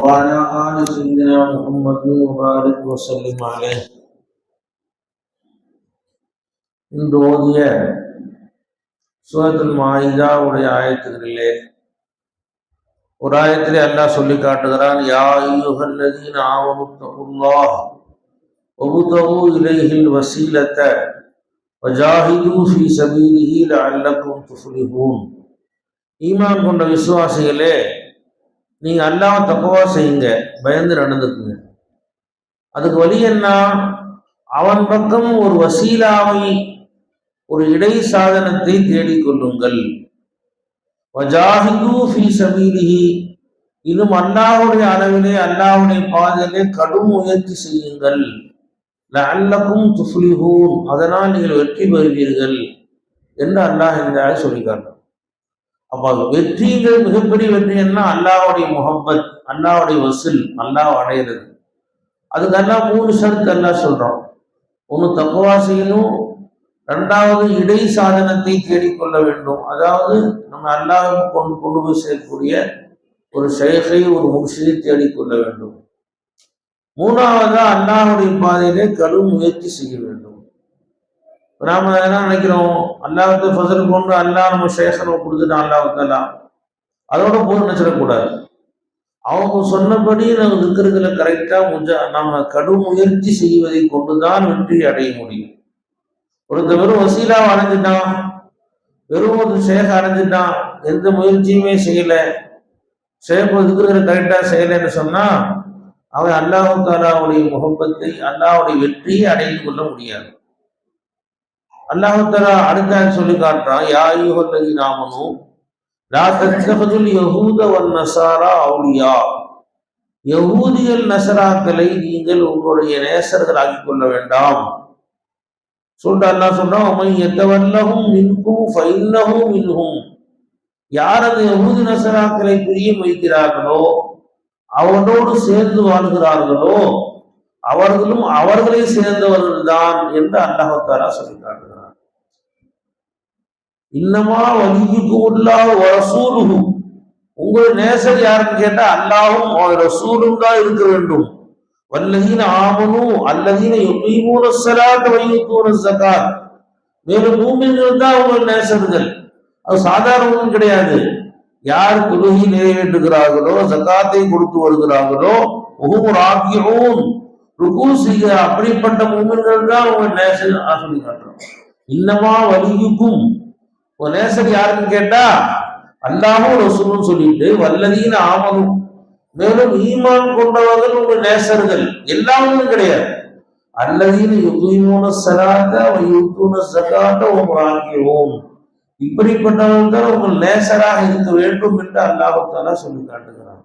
وعلى آل سيدنا محمد وبارك وسلم عليه. ان دعوت یہ سورت المائدہ اور آیت لے اور آیت لے اللہ صلی کاٹگران یا ایوہ الذین آمنوا اتقوا اللہ وابتغوا الیہ الوسیلۃ وجاہدوا فی سبیلہ لعلکم تفلحون ஈமான் கொண்ட விசுவாசிகளே நீங்கள் அல்லாஹ் தப்பவா செய்யுங்க. பயந்து நடந்துக்குங்க. அதுக்கு வழி என்ன? அவன் பக்கம் ஒரு வசீலாவை ஒரு இடை சாதனத்தை தேடிக்கொள்ளுங்கள். வஜாஹிது ஃபி இன்னும் அல்லாஹுடைய அளவிலே அல்லாஹுடைய பாதையிலே கடும் முயற்சி செய்யுங்கள். அல்லக்கும் துஃப்லிஹூன். அதனால் நீங்கள் வெற்றி பெறுவீர்கள் என்று அல்லாஹ் இந்த ஆய் சொல்லி அப்போ அது வெற்றிங்கிறது மிகப்பெரிய வெற்றி என்ன? அல்லாவுடைய முகப்பத் அல்லாஹுடைய வசூல் அல்லாஹ் அடையிறது. அதுக்கு மூணு ஷரத்து எல்லாம் சொல்றோம் ஒன்று தக்குவா செய்யணும் ரெண்டாவது இடை சாதனத்தை தேடிக்கொள்ள வேண்டும். அதாவது நம்ம அல்லாவும் கொண்டு கொண்டு போய் சேர்க்கக்கூடிய ஒரு செயலை ஒரு முர்ஷிதை தேடிக்கொள்ள வேண்டும். மூணாவதா அல்லாஹுடைய பாதையிலே கடும் முயற்சி செய்ய வேண்டும். நாம என்ன நினைக்கிறோம் அல்லாவுக்கு ஃபசல் கொண்டு அல்லாஹ் நம்ம ஷேகனை கொடுத்துட்டான் அல்லாஹத்தெல்லாம் அதோட போர் நினைச்சிடக்கூடாது. அவங்க சொன்னபடி நம்ம இருக்கிறதுல கரெக்டாக முஜ நம்ம கடும் முயற்சி செய்வதை கொண்டுதான் வெற்றி அடைய முடியும். ஒருத்த வெறும் வசீலாவை அடைஞ்சிட்டான் வெறும் ஒரு சேக அடைஞ்சிட்டான் எந்த முயற்சியுமே செய்யலை ஷேக் இருக்கிற கரெக்டாக செய்யலைன்னு சொன்னால் அவன் அல்லாஹு தாலாவுடைய முகப்பத்தை அல்லாவுடைய வெற்றியை அடைந்து கொள்ள முடியாது. அல்லாஹு தாலா அடுத்த சொல்லி காட்டுறான் யாயுகல்லதி நாமனும் லா யகூத வன் நசாரா அவுலியா. யகூதியல் நசராக்களை நீங்கள் உங்களுடைய நேசர்கள் ஆக்கிக் கொள்ள வேண்டாம். சொல்லிட்டு அல்லாஹ் சொல்றான் உமை எத்தவல்லகும் மின்கும் ஃபைன்னகும் மின்கும் யார் அந்த யகூதி நசராக்களை பிரியம் வைக்கிறார்களோ அவனோடு சேர்ந்து வாழ்கிறார்களோ அவர்களும் அவர்களை சேர்ந்தவர்கள் தான் என்று அல்லாஹத்தாரா சொல்லி காட்டுகிறார் இன்னமா வலிக்கு உள்ளா ரசூலுகு உங்கள் நேசர் யாருன்னு கேட்டா அல்லாவும் ரசூலும் தான் இருக்க வேண்டும். வல்லதீன ஆமனும் அல்லதீன யுகீமூன சலாத் வையுத்தூன ஜகாத் மேலும் மூமின்கள் தான் உங்கள் நேசர்கள். அது சாதாரணமும் கிடையாது. யார் தொழுகை நிறைவேற்றுகிறார்களோ ஜக்காத்தை கொடுத்து வருகிறார்களோ ஒவ்வொரு ஆக்கியமும் ருக்கு செய்ய அப்படிப்பட்ட மூமின்கள் தான் உங்கள் நேசர் சொல்லி காட்டுறோம் இன்னமா வலியுக்கும் உங்க நேசர் யாருன்னு கேட்டா அல்லாமும் ரசூலும் சொல்லிட்டு வல்லதீன ஆமனும் மேலும் ஈமான் கொண்டவர்கள் உங்க நேசர்கள். எல்லாமே கிடையாது. அல்லதீன யுகீமூன சலாத்த யுத்தூன சகாத்த உங்க ஆக்கியவும் இப்படிப்பட்டவர்கள் தான் உங்கள் நேசராக இருக்க வேண்டும் என்று அல்லாஹாலா சொல்லி காட்டுகிறான்.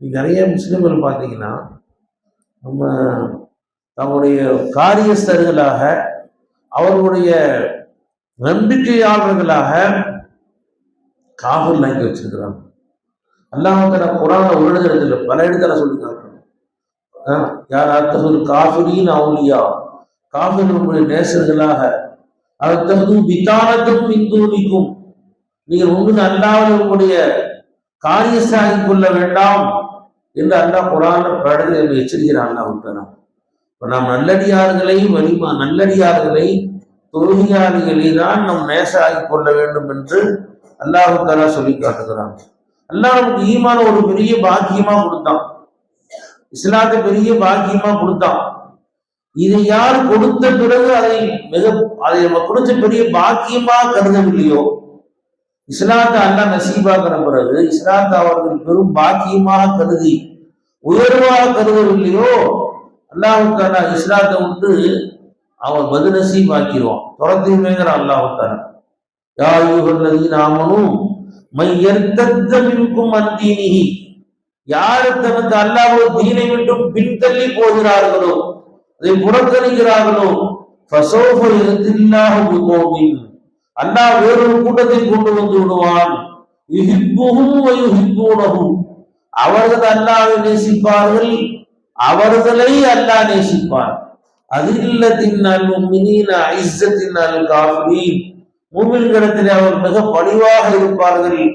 நிறைய முஸ்லிம்கள் பார்த்தீங்கன்னா நம்ம தம்முடைய காரியஸ்தர்களாக அவர்களுடைய நம்பிக்கையாளர்களாக காவல் வாங்கி வச்சிருக்கிறாங்க. அல்லாஹால குரான ஒரு இடத்துல பல இடத்துல சொல்லி யார் அத்தகு காஃபிரின் அவுலியா? காஃபிர்களுடைய நேசர்களாக அத்தகு வித்தானத்தும் இந்தூனிக்கும் நீங்கள் உங்களுக்கு அல்லாமல் உங்களுடைய காரியசாகி கொள்ள வேண்டாம் என்று அல்லாஹ் குரான படகு எச்சரிக்கிறான் அல்லாஹ் இப்போ நாம் நல்லடியார்களை வலிமா நல்லடியார்களை தொழுகையாளிகளை தான் நம் நேசாகி கொள்ள வேண்டும் என்று அல்லாஹு தாலா சொல்லி காட்டுகிறான். அல்லாஹ் நமக்கு ஈமான ஒரு பெரிய பாக்கியமா கொடுத்தான். இஸ்லாத்தை பெரிய பாக்கியமா கொடுத்தான். இதை யார் கொடுத்த பிறகு அதை மிக அதை நம்ம கொடுத்த பெரிய பாக்கியமா கருதவில்லையோ? இஸ்லாத்தை அல்லா நசீபாக்கிற பிறகு இஸ்லாத்தை அவர்கள் பெரும் பாக்கியமாக கருதி உயர்வாக கருதவில்லையோ? அல்லாஹுக்கான இஸ்லாத்தை வந்து அவன் மது நசீபாக்கிடுவான். துரத்தியுமேங்கிற அல்லாஹுக்கான யாயுகல்லதி நாமனும் மையர்த்தமின்கும் அந்தீனிகி யார் தனது அல்லாஹோ தீனை விட்டும் பின்தள்ளி போகிறார்களோ அதை புறக்கணிக்கிறார்களோ அல்லாஹ் வேறொரு கூட்டத்தை கொண்டு வந்து விடுவான். அவர்கள் அல்லாவை நேசிப்பார்கள் அவர்களை அல்லாஹ் நேசிப்பார் அதில்லத்தினால் முமினீன அவர் மிக பணிவாக இருப்பார்கள்.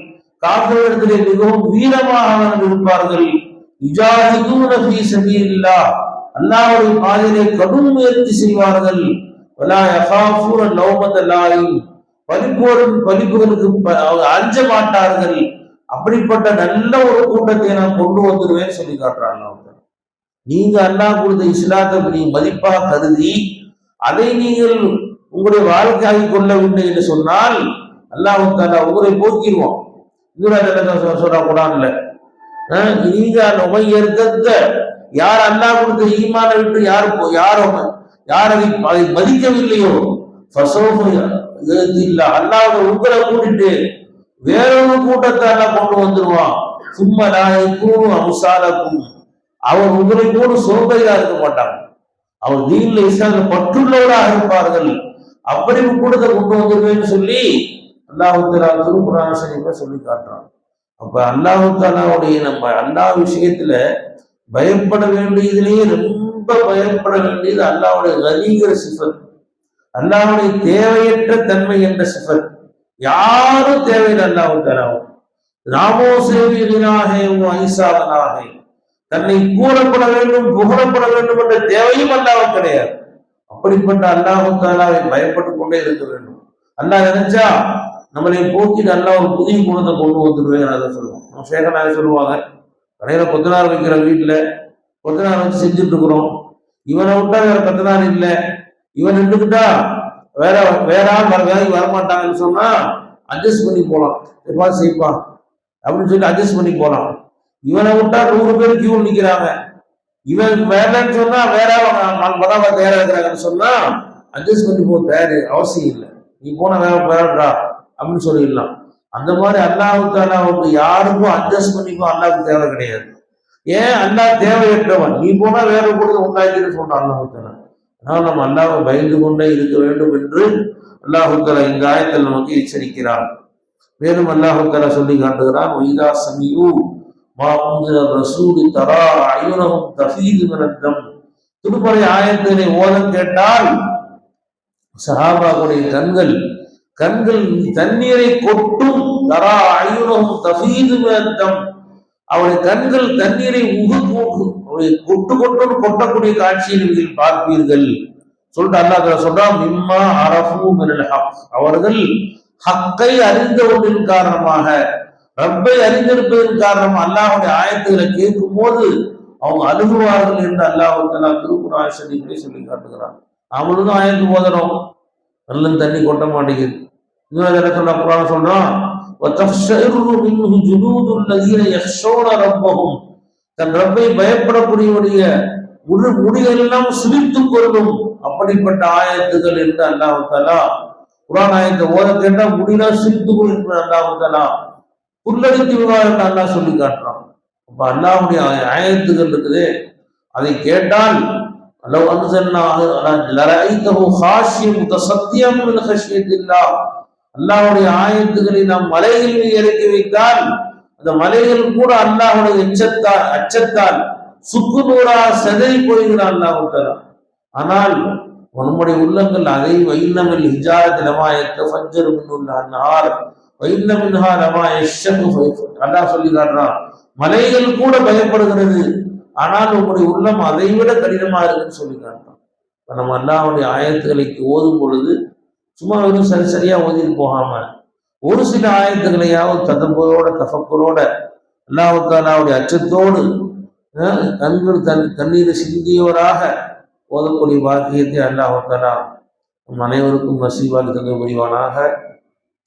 காப்பிரிடத்திலே மிகவும் வீரமாக அவர்கள் இருப்பார்கள். அல்லாவுடைய ஃபீ பாதையிலே கடும் முயற்சி செய்வார்கள். பலிப்போரும் பலிப்புகளுக்கு ப- அஞ்ச மாட்டார்கள். அப்படிப்பட்ட நல்ல ஒரு கூட்டத்தை நான் கொண்டு வந்துடுவேன் சொல்லி காட்டுறாங்க. அவங்க நீங்க அல்லாஹ் கொடுத்த இஸ்லாத்தை நீ மதிப்பா கருதி அதை நீங்கள் உங்களுடைய வாழ்க்கையாகி கொள்ளவில்லை என்று சொன்னால் அல்லாஹ் தாலா உங்களை போக்கிடுவோம் இதுல சொல்ற குரான்ல நீங்க அந்த உமையர்த்த யார் அல்லாஹ் கொடுத்த ஈமான விட்டு யார் போ- யார் யார் அதை அதை மதிக்கவில்லையோ? ஃபசௌஃப அல்லாஹ் உங்களை கூட்டிட்டு வேறொரு கூட்டத்தை எல்லாம் கொண்டு வந்துருவான். சும்மா கூறும் அம்சாலக்கும் அவர் உங்களை போல சோம்பையா இருக்க மாட்டாங்க அவர் தீன்ல இஸ்லாம்ல பற்றுள்ளவராக இருப்பார்கள். அப்படி கூட கூட்டத்தை கொண்டு வந்துருவேன்னு சொல்லி அல்லாஹு தலா திருக்குறான் சொல்லி காட்டுறான். அப்ப அல்லாஹுத்தாலாவுடைய நம்ம அல்லாஹ் விஷயத்துல பயப்பட வேண்டியதுலேயே ரொம்ப பயப்பட வேண்டியது அல்லாவுடைய கனிங்கிற சிஃபத். அல்லாவுடைய தேவையற்ற தன்மை என்ற சிஃபத். யாரும் தேவையில்லை அல்லாஹுத்தாலாவும் ராமோ சேவியனாக ஐசாவனாக தன்னை கூறப்பட வேண்டும் புகழப்பட வேண்டும் என்ற தேவையும் அல்லாவும் கிடையாது. அப்படிப்பட்ட அல்லாஹு தாலாவை பயப்பட்டு கொண்டே இருக்க வேண்டும். அல்லாஹ் நினைச்சா நம்மளை போக்கி நல்லா ஒரு புதிய குணத்தை கொண்டு வந்துடுவேன் அதை சொல்லுவோம் நம்ம சேகநாய சொல்லுவாங்க கடையில கொத்தனார் வைக்கிற வீட்டுல கொத்தனார் வச்சு செஞ்சுட்டு இருக்கிறோம். இவனை விட்டா வேற கொத்தனார் இல்லை. இவன் நின்றுக்கிட்டா வேற வேற ஆள் வர வேலைக்கு வரமாட்டாங்கன்னு சொன்னா அட்ஜஸ்ட் பண்ணி போகலாம் எப்பா செய்ப்பா அப்படின்னு சொல்லி அட்ஜஸ்ட் பண்ணி போகலாம் இவனை விட்டா நூறு பேர் கியூ நிக்கிறாங்க. இவன் வேலைன்னு சொன்னா வேற மதவ தயாரா இருக்கிறாங்கன்னு சொன்னா அட்ஜஸ்ட் பண்ணி போ தயாரு அவசியம் இல்லை. நீ போன வேலை வேறடா அப்படின்னு சொல்லிடலாம். அந்த மாதிரி அல்லாஹு தாலாவுக்கு யாருக்கும் அட்ஜஸ்ட் பண்ணிக்கோ அல்லாவுக்கு தேவை கிடையாது. ஏன்? அல்லா தேவையற்றவன். நீ போனா வேற கூட உண்டாக்கிட்டு சொல்றான் அல்லாஹு தாலா நம்ம அல்லாவை பயந்து கொண்டே இருக்க வேண்டும் என்று அல்லாஹு இந்த ஆயத்தில் நமக்கு எச்சரிக்கிறான். மேலும் அல்லாஹு சொல்லி காட்டுகிறான் ஒய்தா சமியூ மா உந்திர ரசூலி தரா அயுனகும் தஃபீது மினத்தம். திருப்பறை ஆயத்தினை ஓதம் கேட்டால் சஹாபாவுடைய கண்கள் கண்கள் தண்ணீரை கொட்டும். தரா அயுனகும் தஃபீது மினத்தம். அவருடைய கண்கள் தண்ணீரை உகு உகு- கொட்டு கொட்டுன்னு கொட்டக்கூடிய காட்சியை நீங்கள் பார்ப்பீர்கள். சொல்லிட்டு அல்லாஹ் சொல்றான் மிம்மா அரபு அவர்கள் ஹக்கை அறிந்தவர்களின் காரணமாக ரப்பை அறிந்திருப்பதன் காரணம் அல்லாஹுடைய ஆயத்துகளை கேட்கும் போது அவங்க அழுகுவார்கள் என்று அல்லாஹ் தலா திருக்குறாய் சரீஃபை சொல்லி காட்டுகிறான். அவனுக்கும் ஆயத்து போதணும் நல்லும் தண்ணி கொட்ட மாட்டேங்குது. இன்னொரு இடத்துல அப்புறம் சொல்றான் தன் ரப்பை பயப்படக்கூடியவருடைய முழு முடியெல்லாம் சிரித்து கொள்ளும் அப்படிப்பட்ட ஆயத்துகள் என்று அல்லாஹ் தலா குரான் ஆயத்தை ஓத கேட்டால் முடியெல்லாம் சிரித்து கொள்கின்ற அல்லாஹ் தலா புல்லடித்து விவாதம் நல்லா சொல்லி காட்டுறான். அப்ப அல்லாவுடைய ஆயத்துகள் இருக்குது. அதை கேட்டால் அல்லவு அல்லாவுடைய ஆயத்துக்களை நாம் மலையில் இறக்கி வைத்தால் அந்த மலையில் கூட அல்லாஹுடைய எச்சத்தால் அச்சத்தால் சுக்கு நூறா செதறி போகிறான் அல்லாஹ் ஆனால் உன்னுடைய உள்ளங்கள் அதை வைனமில் ஹிஜாரத் லமாயத்த ஃபஞ்சர் மின்னுள்ள அன்னார் வைன்ன மின்ஹா அல்லாஹ் சொல்லி காட்டுறான் மலைகள் கூட பயப்படுகிறது. ஆனால் உங்களுடைய உள்ளம் அதை விட கடினமா இருக்குன்னு சொல்லி காட்டுறான் நம்ம அல்லாவுடைய ஆயத்துக்களை ஓதும் பொழுது சும்மா வெறும் சரி சரியா ஓதிட்டு போகாம ஒரு சில ஆயத்துக்களையாவது ததம்புரோட தஃபக்குரோட அல்லாஹுத்தாலாவுடைய அச்சத்தோடு கண்கள் தன் கண்ணீரை சிந்தியவராக ஓதக்கூடிய பாக்கியத்தை அல்லாஹுத்தாலா நம் அனைவருக்கும் நசீவாக தங்க